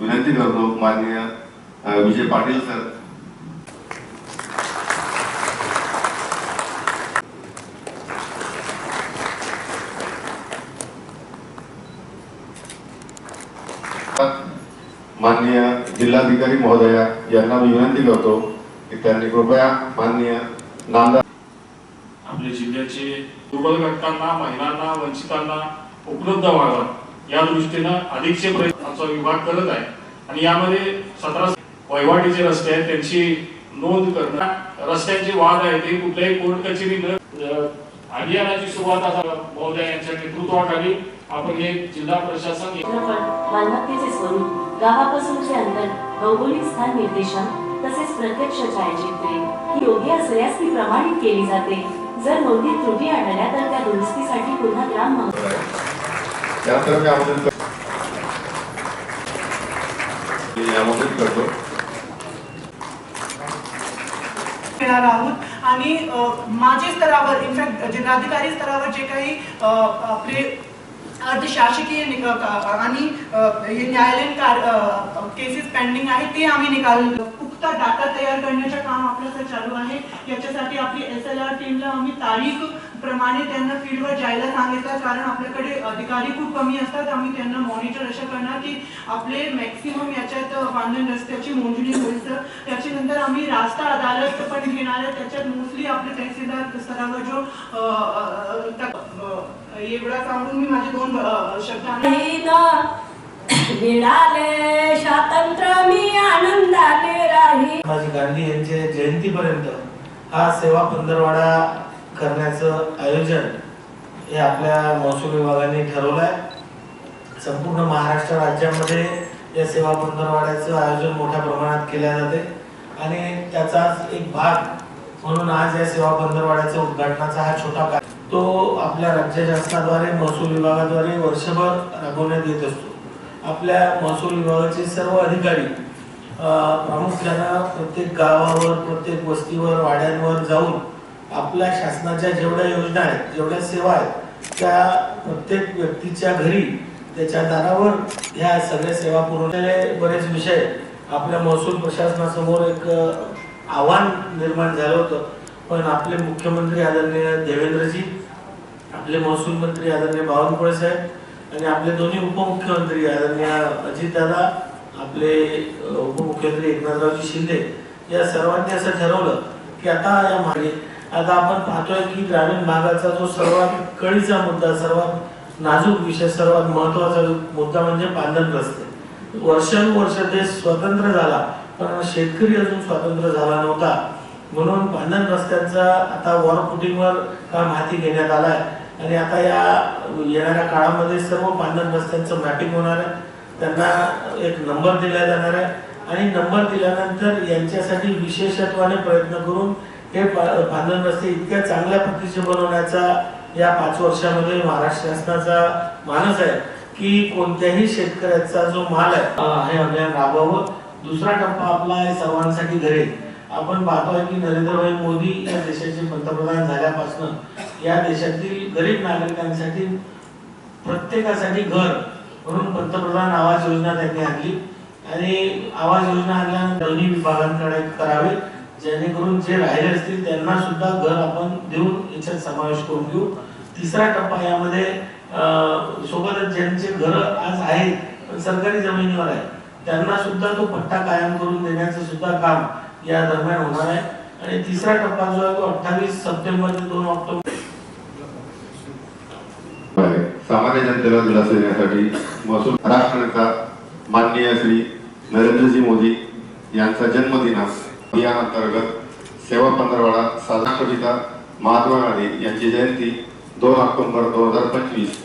विनंती करतो माननीय विजय पाटील सर. माननीय जिल्हाधिकारी महोदया यांना मी विनंती करतो की त्यांनी कृपया माननीय नांदा आपल्या जिल्ह्याचे दुर्बल घटकांना महिलांना वंचितांना उपलब्ध व्हावा. या दृष्टीनं अधिकचे प्रयत्न आमचा विभाग करत आहे. आणि यामध्ये सतरा वहिवाटीचे रस्ते आहेत त्यांची नोंद करणं. रस्त्यांचे वाद आहे ते कुठल्याही कोर्ट कचेरी न अभियानाची सुरुवात आता महोदया यांच्या नेतृत्वाखाली आपण हे जिल्हा प्रशासन मालमत्तेचे स्वरूप गावापासूनचे अंतर भौगोलिक स्थान निर्देशन तसेच प्रत्यक्ष छायाचित्रे ही योग्य असल्यास ती प्रमाणित केली जाते. जर नोंदीत त्रुटी आढळल्या तर त्या दुरुस्तीसाठी पुन्हा ग्राम त्यानंतर मी आमंत्रित कर- मी आमंत्रित करतो. आहोत. आणि अ, माझे स्तरावर इनफॅक्ट जिल्हाधिकारी स्तरावर जे काही आपले अर्धशासकीय निक- आणि हे न्यायालयीन केसेस पेंडिंग आहे ते आम्ही निकाल फक्त डाटा तयार करण्याचं काम आपलं चालू आहे. याच्यासाठी आपली एस एल आर टीमला आम्ही तारीख प्रमाणे त्यांना फील्डवर जायला सांगितलं. कारण आपल्याकडे अधिकारी खूप कमी असतात. आम्ही त्यांना मॉनिटर असं करणार की आपले मॅक्सिमम याच्यात बांधण रस्त्याची मोजणी होईल सर त्याच्यानंतर आम्ही रास्ता अदालत पण घेणार आहे. त्याच्यात मोस्टली आपले तहसीलदार स्तरावर जो एवढा सांगून मी माझे दोन शब्द मिळाले स्वातंत्र्य मी आनंदाने राही गांधी यांच्या जयंतीपर्यंत हा सेवा पंधरवाडा करण्याचं आयोजन हे आपल्या महसूल विभागाने ठरवलं आहे संपूर्ण महाराष्ट्र राज्यामध्ये या सेवा पंधरवाड्याचं आयोजन मोठ्या प्रमाणात केल्या जाते. आणि त्याचाच एक भाग म्हणून आज या सेवा पंधरवाड्याचा उद्घाटनाचा हा छोटा काय तो आपल्या राज्य शासनाद्वारे महसूल विभागाद्वारे वर्षभर राबवण्यात येत असतो. आपल्या महसूल विभागाचे सर्व अधिकारी प्रामुख्यानं प्रत्येक गावावर प्रत्येक वस्तीवर वाड्यांवर जाऊन आपल्या शासनाच्या जेवढ्या योजना आहेत जेवढ्या सेवा आहेत त्या प्रत्येक व्यक्तीच्या घरी त्याच्या दारावर ह्या सगळ्या सेवा पुरवलेले बरेच विषय आपल्या महसूल प्रशासनासमोर एक आव्हान निर्माण झालं होतं. पण आपले मुख्यमंत्री आदरणीय देवेंद्रजी आपले महसूल मंत्री आदरणीय बावनकुळे साहेब आणि आपले दोन्ही उपमुख्यमंत्री आदरणीय अजितदादा आपले उप उपमुख्यमंत्री एकनाथरावजी शिंदे या सर्वांनी असं ठरवलं की आता या मागे आता आपण पाहतोय की ग्रामीण भागाचा जो सर्वात कळीचा मुद्दा सर्वात नाजूक विषय सर्वात महत्त्वाचा मुद्दा म्हणजे पांधन रस्ते. वर्षानुवर्ष देश स्वतंत्र झाला पण शेतकरी अजून स्वतंत्र झाला नव्हता. म्हणून पांधन रस्त्यांचा आता वॉरफुटिंगवर काम हाती घेण्यात आलाय? आणि आता या येणाऱ्या काळामध्ये सर्व पांधन रस्त्यांचं मॅपिंग होणार आहे. त्यांना एक नंबर दिला जाणार आहे. आणि नंबर दिल्यानंतर यांच्यासाठी विशेषत्वाने प्रयत्न करून हे पा- रस्ते इतक्या चांगल्या पद्धतीचे बनवण्याचा या पाच वर्षामध्ये महाराष्ट्र शासनाचा मानस आहे की कोणत्याही शेतकऱ्याचा जो माल आहे हे अभियान राबवावं. दुसरा टप्पा आपला आहे सर्वांसाठी घरे. आपण पाहतोय की नरेंद्रभाई मोदी या देशाचे पंतप्रधान झाल्यापासून या देशातील गरीब नागरिकांसाठी प्रत्येकासाठी घर म्हणून पंतप्रधान आवास योजना त्यांनी आणली. आणि आवास योजना आणल्यानंतर दोन्ही विभागांकडे करावे जेणेकरून जे राहिले असतील त्यांना सुद्धा घर आपण देऊन याच्यात समावेश करून घेऊ. तिसरा टप्पा यामध्ये सोबतच ज्यांचे घर आज आहेत पण सरकारी जमिनीवर आहे त्यांना सुद्धा तो पट्टा कायम करून देण्याचं सुद्धा काम या दरम्यान होणार आहे. आणि तिसरा टप्पा जो आहे तो अठ्ठावीस सप्टेंबर ते दोन ऑक्टोबर. सामान्य जनतेला दिलासा देण्यासाठी महसूल राष्ट्र माननीय श्री नरेंद्रजी मोदी यांचा जन्मदिन अभियानांतर्गत सेवा पंधरवाडा साधना कविता महात्मा गांधी यांची जयंती दोन ऑक्टोबर दोन हजार पंचवीस